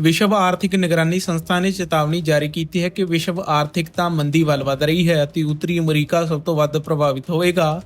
ਵਿਸ਼ਵ ਆਰਥਿਕ ਨਿਗਰਾਨੀ ਸੰਸਥਾ ਨੇ ਚੇਤਾਵਨੀ ਜਾਰੀ ਕੀਤੀ ਹੈ ਕਿ ਵਿਸ਼ਵ ਆਰਥਿਕਤਾ ਮੰਦੀ ਵੱਲ ਵਧ ਰਹੀ ਹੈ ਅਤੇ ਉੱਤਰੀ ਅਮਰੀਕਾ ਸਭ ਤੋਂ ਵੱਧ ਪ੍ਰਭਾਵਿਤ ਹੋਵੇਗਾ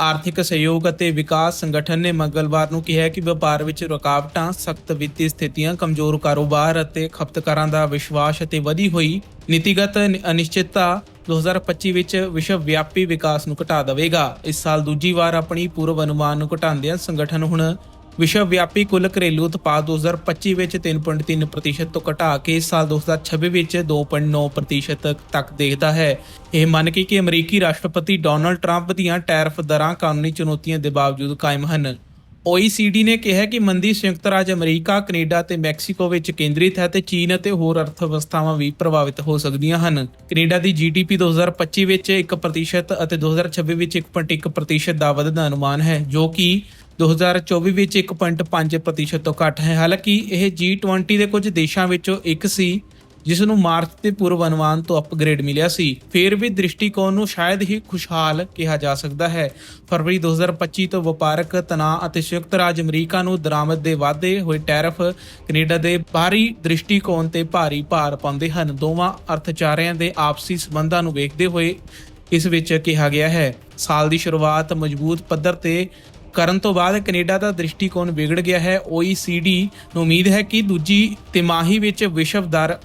ਆਰਥਿਕ ਸਹਿਯੋਗ ਅਤੇ ਵਿਕਾਸ ਸੰਗਠਨ ਨੇ ਮੰਗਲਵਾਰ ਨੂੰ ਕਿਹਾ ਕਿ ਵਪਾਰ ਵਿੱਚ ਰੁਕਾਵਟਾਂ, ਸਖਤ ਵਿੱਤੀ ਸਥਿਤੀਆਂ, ਕਮਜ਼ੋਰ ਕਾਰੋਬਾਰ ਅਤੇ ਖਪਤਕਾਰਾਂ ਦਾ ਵਿਸ਼ਵਾਸ ਅਤੇ ਵਧੀ ਹੋਈ ਨੀਤੀਗਤ ਅਨਿ- ਅਨਿਸ਼ਚਿਤਤਾ 2025 ਵਿੱਚ ਵਿਸ਼ਵ ਵਿਆਪੀ ਵਿਕਾਸ ਨੂੰ ਘਟਾ ਦੇਵੇਗਾ। ਇਸ ਸਾਲ ਦੂਜੀ ਵਾਰ ਆਪਣੀ ਪੂਰਵ ਅਨੁਮਾਨ ਨੂੰ ਘਟਾਉਂਦਿਆਂ ਸੰਗਠਨ ਹੁਣ ਵਿਸ਼ਵ ਵਿਆਪੀ ਕੁੱਲ ਘਰੇਲੂ ਉਤਪਾਦ 2025 ਵਿੱਚ 3.3% ਤੋਂ ਘਟਾ ਕੇ ਇਸ ਸਾਲ 2026 ਵਿੱਚ 2.9% ਤੱਕ ਦੇਖਦਾ ਹੈ ਇਹ ਮੰਨ ਕੇ ਕਿ ਅਮਰੀਕੀ ਰਾਸ਼ਟਰਪਤੀ ਡੋਨਲਡ ਟਰੰਪ ਦੀਆਂ ਟੈਰਫ ਦਰਾਂ ਕਾਨੂੰਨੀ ਚੁਣੌਤੀਆਂ ਦੇ ਬਾਵਜੂਦ ਕਾਇਮ ਹਨ OECD ਨੇ ਕਿਹਾ ਕਿ ਮੰਦੀ ਸੰਯੁਕਤ ਰਾਜ ਅਮਰੀਕਾ, ਕੈਨੇਡਾ ਤੇ ਮੈਕਸੀਕੋ ਵਿੱਚ ਕੇਂਦਰਿਤ ਹੈ ਤੇ ਚੀਨ ਅਤੇ ਹੋਰ ਅਰਥਵਿਵਸਥਾਵਾਂ ਵੀ ਪ੍ਰਭਾਵਿਤ ਹੋ ਸਕਦੀਆਂ ਹਨ। ਕੈਨੇਡਾ ਦੀ GDP 2025 ਵਿੱਚ 1% ਅਤੇ 2026 ਵਿੱਚ 1.1% ਦਾ ਵਧਣ ਦਾ ਅਨੁਮਾਨ ਹੈ ਜੋ ਕਿ 2024 ਵਿੱਚ 1.5% ਤੋਂ ਘੱਟ ਹੈ। ਹਾਲਾਂਕਿ ਇਹ G20 ਦੇ ਕੁਝ ਦੇਸ਼ਾਂ ਵਿੱਚੋਂ ਇੱਕ ਸੀ, ਜਿਸ ਨੂੰ ਮਾਰਚ ਦੇ ਪੂਰਵ ਅਨੁਮਾਨ ਤੋਂ ਅਪਗ੍ਰੇਡ ਮਿਲਿਆ ਸੀ। ਫਿਰ ਵੀ ਦ੍ਰਿਸ਼ਟੀਕੋਣ ਨੂੰ ਸ਼ਾਇਦ ਹੀ ਖੁਸ਼ਹਾਲ ਕਿਹਾ ਜਾ ਸਕਦਾ ਹੈ। ਫਰਵਰੀ 2025 ਤੋਂ ਵਪਾਰਕ ਤਣਾਅ ਅਤੇ ਸੰਯੁਕਤ ਰਾਜ ਅਮਰੀਕਾ ਨੂੰ ਦਰਾਮਦ ਦੇ ਵਾਧੇ ਹੋਏ ਟੈਰਫ ਕੈਨੇਡਾ ਦੇ ਬਾਹਰੀ ਦ੍ਰਿਸ਼ਟੀਕੋਣ ਤੇ ਭਾਰੀ ਭਾਰ ਪਾਉਂਦੇ ਹਨ। ਦੋਵਾਂ ਅਰਥਚਾਰਿਆਂ ਦੇ ਆਪਸੀ ਸਬੰਧਾਂ ਨੂੰ ਵੇਖਦੇ ਹੋਏ ਇਸ ਵਿੱਚ ਕਿਹਾ ਗਿਆ ਹੈ। ਸਾਲ ਦੀ ਸ਼ੁਰੂਆਤ ਮਜ਼ਬੂਤ ਪੱਧਰ ਤੇ ਕਰਨ ਤੋਂ ਬਾਅਦ ਕੈਨੇਡਾ ਦਾ ਦ੍ਰਿਸ਼ਟੀਕੋਣ ਵਿਗੜ ਗਿਆ ਹੈ। OECD ਨੂੰ ਉਮੀਦ ਹੈ ਕਿ ਦੂਜੀ ਤਿਮਾਹੀ ਵਿੱਚ ਵਿਸ਼ਵ ਦਰ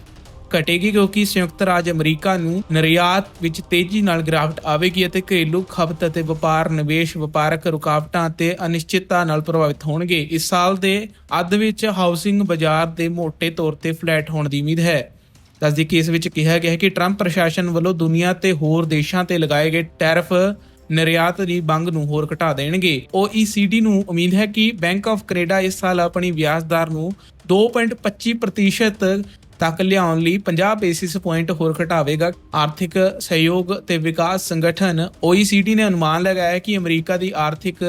ਘਟੇਗੀ ਕਿਉਂਕਿ ਸੰਯੁਕਤ ਰਾਜ ਅਮਰੀਕਾ ਨੂੰ ਨਿਰਯਾਤ ਵਿੱਚ ਤੇਜ਼ੀ ਨਾਲ ਗਿਰਾਵਟ ਆਵੇਗੀ ਅਤੇ ਘਰੇਲੂ ਖਪਤ ਅਤੇ ਵਪਾਰ, ਨਿਵੇਸ਼, ਵਪਾਰਕ ਰੁਕਾਵਟਾਂ ਅਤੇ ਅਨਿਸ਼ਚਿਤਤਾ ਨਾਲ ਪ੍ਰਭਾਵਿਤ ਹੋਣਗੇ। ਇਸ ਸਾਲ ਦੇ ਅੱਧ ਵਿੱਚ ਹਾਊਸਿੰਗ ਬਾਜ਼ਾਰ ਦੇ ਮੋٹے ਤੌਰ ਤੇ ਫਲੈਟ ਹੋਣ ਦੀ ਉਮੀਦ ਹੈ। ਦੱਸਦੀ ਕਿ ਇਸ ਵਿੱਚ ਕਿਹਾ ਗਿਆ ਹੈ ਕਿ ਟਰੰਪ ਪ੍ਰਸ਼ਾਸਨ ਵੱਲੋਂ ਦੁਨੀਆ ਤੇ ਹੋਰ ਦੇਸ਼ਾਂ ਤੇ ਲਗਾਏ ਗਏ ਟੈਰਿਫ ਨਿਰਯਾਤ ਦੀ ਮੰਗ ਨੂੰ ਹੋਰ ਘਟਾ ਦੇਣਗੇ। OECD ਨੂੰ ਉਮੀਦ ਹੈ ਕਿ ਬੈਂਕ ਆਫ ਕੈਨੇਡਾ ਇਸ ਸਾਲ ਆਪਣੀ ਵਿਆਜ ਦਰ ਨੂੰ 2.25% ਤੱਕ ਲਿਆਉਣ ਲਈ 50 ਬੇਸਿਸ ਪੁਆਇੰਟ ਹੋਰ ਘਟਾਵੇਗਾ। ਆਰਥਿਕ ਸਹਿਯੋਗ ਤੇ ਵਿਕਾਸ ਸੰਗਠਨ OECD ਨੇ ਅਨੁਮਾਨ ਲਗਾਇਆ ਕਿ ਅਮਰੀਕਾ ਦੀ ਆਰਥਿਕ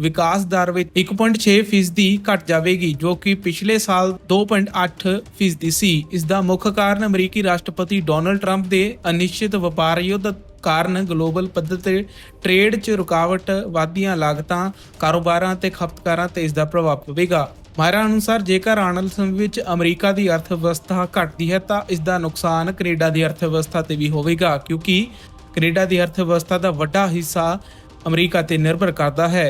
ਵਿਕਾਸ ਦਰ ਵਿੱਚ 1.6 ਫੀਸਦੀ ਘਟ ਜਾਵੇਗੀ, ਜੋ ਕਿ ਪਿਛਲੇ ਸਾਲ 2.8 ਫੀਸਦੀ ਸੀ। ਇਸ ਦਾ ਮੁੱਖ ਕਾਰਨ ਅਮਰੀਕੀ ਰਾਸ਼ਟਰਪਤੀ ਡੋਨਲਡ ਟਰੰਪ ਦੇ ਅਨਿਸ਼ਚਿਤ ਵਪਾਰ ਯੁੱਧ ਕਾਰਨ ਗਲੋਬਲ ਪੱਧਰ ਤੇ ਟ੍ਰੇਡ 'ਚ ਰੁਕਾਵਟ, ਵਾਧੀਆਂ ਲਾਗਤਾਂ, ਕਾਰੋਬਾਰਾਂ ਤੇ ਖਪਤਕਾਰਾਂ ਤੇ ਇਸ ਦਾ ਪ੍ਰਭਾਵ ਪਵੇਗਾ। ਮਾਹਿਰਾਂ ਅਨੁਸਾਰ ਜੇਕਰ ਆਉਣ ਵਾਲੇ ਸਮੇਂ ਵਿੱਚ ਅਮਰੀਕਾ ਦੀ ਅਰਥ ਵਿਵਸਥਾ ਘਟਦੀ ਹੈ, ਤਾਂ ਇਸ ਦਾ ਨੁਕਸਾਨ ਕੈਨੇਡਾ ਦੀ ਅਰਥ ਵਿਵਸਥਾ ਤੇ ਵੀ ਹੋਵੇਗਾ, ਕਿਉਂਕਿ ਕੈਨੇਡਾ ਦੀ ਅਰਥ ਵਿਵਸਥਾ ਦਾ ਵੱਡਾ ਹਿੱਸਾ ਅਮਰੀਕਾ ਤੇ ਨਿਰਭਰ ਕਰਦਾ ਹੈ।